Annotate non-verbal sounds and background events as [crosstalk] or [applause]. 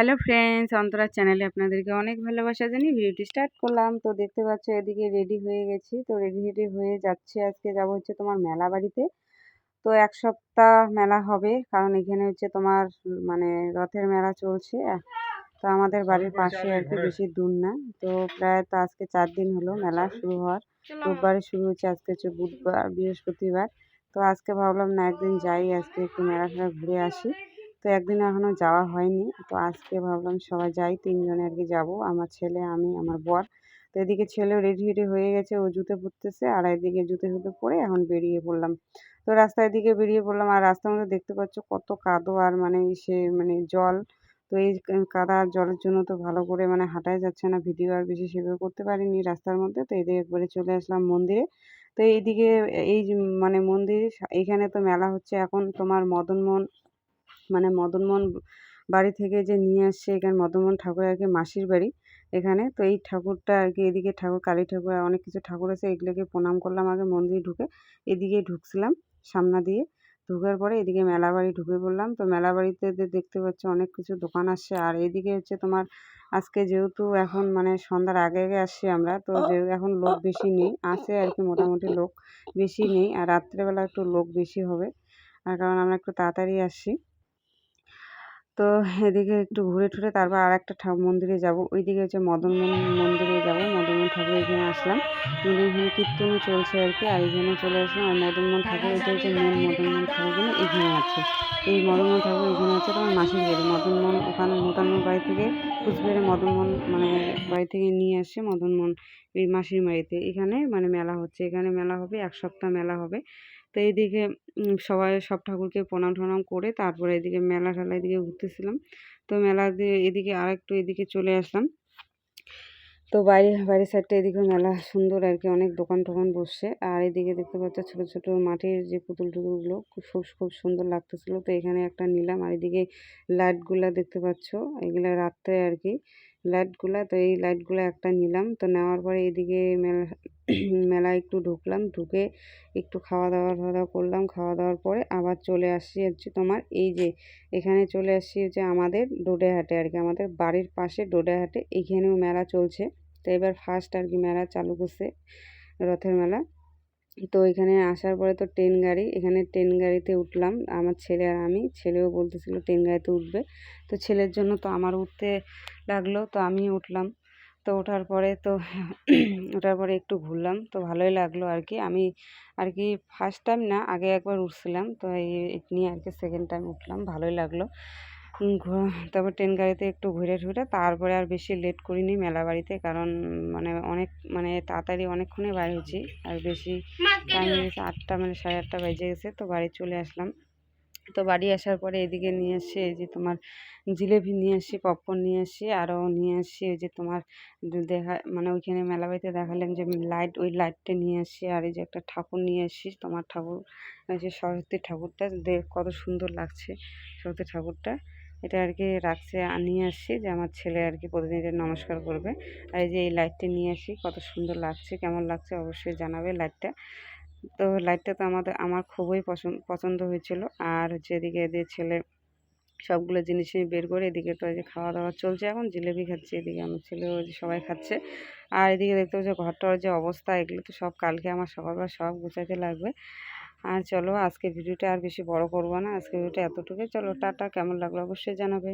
Hello friends, Antara চ্যানেলে আপনাদেরকে অনেক ভালোবাসা জানি ভিডিওটি স্টার্ট করলাম। তো দেখতে পাচ্ছ এদিকে রেডি হয়ে গেছি। তো রেডি রেডি হয়ে যাচ্ছে। আজকে যাব হচ্ছে তোমার মেলা বাড়িতে। তো এক সপ্তাহ মেলা হবে, কারণ এখানে হচ্ছে তোমার মানে রথের মেলা চলছে। তো আমাদের বাড়ির পাশে আর কি, বেশি দূর না। তো প্রায় তো আজকে চার দিন হলো মেলা শুরু হওয়ার। রোববারে শুরু হচ্ছে আজকে হচ্ছে বুধবার, বৃহস্পতিবার। তো আজকে ভাবলাম না একদিন যাই, আজকে একটু মেলা ঘুরে আসি। তো একদিন এখনও যাওয়া হয়নি। তো আজকে ভাবলাম সবাই যাই, তিনজনে আর কি যাব। আমার ছেলে, আমি, আমার বর। তো এদিকে ছেলেও রেডি রেডি হয়ে গেছে, ও জুতো পরতেছে, আর এদিকে জুতো ফুতো পরে এখন বেরিয়ে পড়লাম। তো রাস্তার দিকে বেরিয়ে পড়লাম, আর রাস্তার মধ্যে দেখতে পাচ্ছ কত কাদো আর মানে সে মানে জল। তো এই কাদা জলের জন্য তো ভালো করে মানে হাঁটাই যাচ্ছে না, ভিডিও আর বেশি সেভাবে করতে পারিনি রাস্তার মধ্যে। তো এদিকে একবারে চলে আসলাম মন্দিরে। তো এইদিকে এই মানে মন্দির এইখানে তো মেলা হচ্ছে। এখন তোমার মদনমোহন মানে মদনমোহন বাড়ি থেকে যে নিয়ে আসছে, এখানে মদনমোহন ঠাকুর আর কি মাসির বাড়ি এখানে। তো এই ঠাকুরটা আর কি এদিকে ঠাকুর, কালী ঠাকুর অনেক কিছু ঠাকুর আছে, এগুলোকে প্রণাম করলাম আগে মন্দিরে ঢুকে। এদিকে ঢুকছিলাম সামনা দিয়ে। ঢুকার পরে এদিকে মেলা বাড়ি ঢুকে পড়লাম। তো মেলা বাড়িতে দেখতে পাচ্ছ অনেক কিছু দোকান আসছে। আর এদিকে হচ্ছে তোমার আজকে যেহেতু এখন মানে সন্ধ্যার আগে আগে আসছি আমরা, তো এখন লোক বেশি নেই, আছে আর কি মোটামুটি লোক বেশি নেই। আর রাত্রেবেলা একটু লোক বেশি হবে। আর কারণ আমরা একটু তাড়াতাড়ি আসছি। তো এদিকে একটু ঘুরে টুরে তারপর আর একটা ঠাকুর মন্দিরে যাব। ওইদিকে হচ্ছে মদন মন্দিরে যাব। মদনমোহন ঠাকুর এখানে আসলাম। এখানে কীর্তনও চলছে আর কি। আর এখানে চলে আসলাম আর মদনমোহন ঠাকুর এটা হচ্ছে মেন মদনমোহন ঠাকুরগুলো এখানে আছে। এই মদনমোহন ঠাকুর এখানে আছে তোমার মাসির বাড়ি। মদনমোহন ওখানে মোটামুটি বাড়ি থেকে কুচবিহারে মদনমোহন মানে বাড়ি থেকে নিয়ে আসে মদনমোহন এই মাসির বাড়িতে। এখানে মানে মেলা হচ্ছে। এখানে মেলা হবে, এক সপ্তাহ মেলা হবে। তো এইদিকে সবাই সব ঠাকুরকে প্রণাম টনাম করে তারপরে এদিকে মেলা ঠেলা এদিকে ঘুরতেছিলাম। তো মেলা দিয়ে এদিকে আর একটু এদিকে চলে আসলাম। তো বাইরে, বাইরের সাইডটা এদিকে মেলা সুন্দর আর কি, অনেক দোকান টোকান বসছে। আর এদিকে দেখতে পাচ্ছ ছোটো ছোটো মাটির যে পুতুল টুতুলগুলো খুব খুব সুন্দর লাগতেছিলো। তো এখানে একটা নিলাম আর এদিকে লাইটগুলো দেখতে পাচ্ছ। এগুলো রাত্রে আর কি লাইটগুলা তো এই লাইটগুলো একটা নিলাম। তো নেওয়ার পরে এদিকে মেলা, মেলায় একটু ঢুকলাম, ঢুকে একটু খাওয়া দাওয়া খাওয়া দাওয়া করলাম। খাওয়া দাওয়ার পরে আবার চলে আসছি হচ্ছে তোমার এই যে, এখানে চলে আসছি হচ্ছে আমাদের ডোডেহাটে আর কি। আমাদের বাড়ির পাশে ডোডেহাটে এইখানেও মেলা চলছে। তো এবার ফার্স্ট আর কি মেলা চালু করছে রথের মেলা। তো এখানে আসার পরে তো ট্রেন গাড়ি, এখানে ট্রেন গাড়িতে উঠলাম। আমার ছেলে আর আমি, ছেলেও বলতেছিল ট্রেন গাড়িতে উঠবে। তো ছেলের জন্য তো আমার উঠতে লাগল, তো আমি উঠলাম। তো ওঠার পরে তো [clears throat] ওঠার পরে একটু ঘুরলাম, তো ভালোই লাগল আর কি আমি আর কি ফার্স্ট টাইম না, আগে একবার উঠছিলাম। তো এই নিয়ে আর কি সেকেন্ড টাইম উঠলাম, ভালোই লাগল। তারপর ট্রেন গাড়িতে একটু ঘুরে ঘুরে তারপরে আর বেশি লেট করিনি মেলা বাড়িতে কারণ মানে অনেক মানে তাড়াতাড়ি অনেকক্ষণে বাইরে হয়েছি আর বেশি টাইম গেছে আটটা মানে সাড়ে আটটা বেজে গেছে তো বাড়ি চলে আসলাম। তো বাড়ি আসার পরে এদিকে নিয়ে এই যে তোমার জিলেপি নিয়ে আসি পপকর্ন নিয়ে আসছি আরও নিয়ে আসছি এই যে তোমার দেখা মানে ওইখানে মেলা বাড়িতে দেখালাম যে লাইট ওই লাইটটা নিয়ে আসছি আর এই যে একটা ঠাকুর নিয়ে আসছি তোমার ঠাকুর যে সরস্বতী ঠাকুরটা দেখ কত সুন্দর লাগছে সরস্বতী ঠাকুরটা। এটা আর কি রাখছে নিয়ে আসছি যে আমার ছেলে আর কি প্রতিদিন নমস্কার করবে। আর এই যে এই লাইটটা নিয়ে আসি, কত সুন্দর লাগছে, কেমন লাগছে অবশ্যই জানাবে লাইটটা। তো লাইটটা তো আমাদের, আমার খুবই পছন্দ পছন্দ হয়েছিল। আর হচ্ছে এদিকে এদের ছেলে সবগুলো জিনিস নিয়ে বের করে এদিকে তো যে খাওয়া দাওয়া চলছে এখন জিলেপি খাচ্ছে, এদিকে আমার ছেলেও সবাই খাচ্ছে। আর এদিকে দেখতে পাচ্ছি ঘরটার যে অবস্থা, এগুলো তো সব কালকে আমার সকালবেলা সব গুছাইতে লাগবে। আর চলো আজকে ভিডিওটা আর বেশি বড় করব না। আজকে ভিডিওটা এতটুকুই। চলো, টাটা। কেমন লাগল অবশ্যই জানাবে।